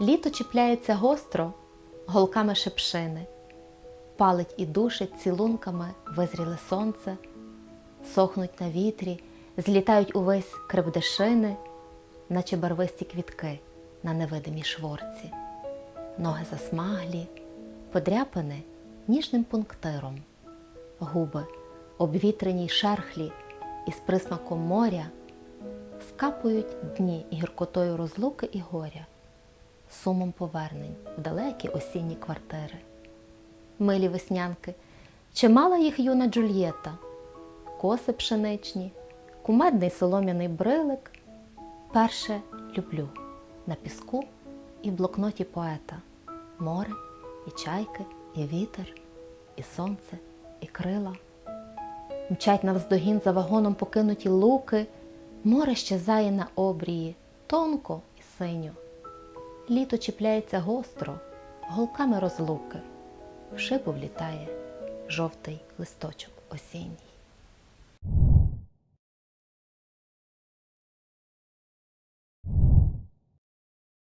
Літо чіпляється гостро голками шепшини, палить і душить цілунками визріле сонце, сохнуть на вітрі, злітають увесь крепдешини, наче барвисті квітки на невидимій шворці, ноги засмаглі, подряпини ніжним пунктиром, губи обвітрені й шерхлі із присмаком моря, скапують дні гіркотою розлуки і горя, сумом повернень в далекі осінні квартири. Милі веснянки, чи мала їх юна Джульєта, коси пшеничні, кумедний солом'яний брилик, перше люблю на піску і блокноті поета море, і чайки, і вітер, і сонце, і крила. Мчать навздогін за вагоном покинуті луки, море щезає на обрії, тонко і синьо. Літо чіпляється гостро, голками розлуки, в шибу влітає жовтий листочок осінній.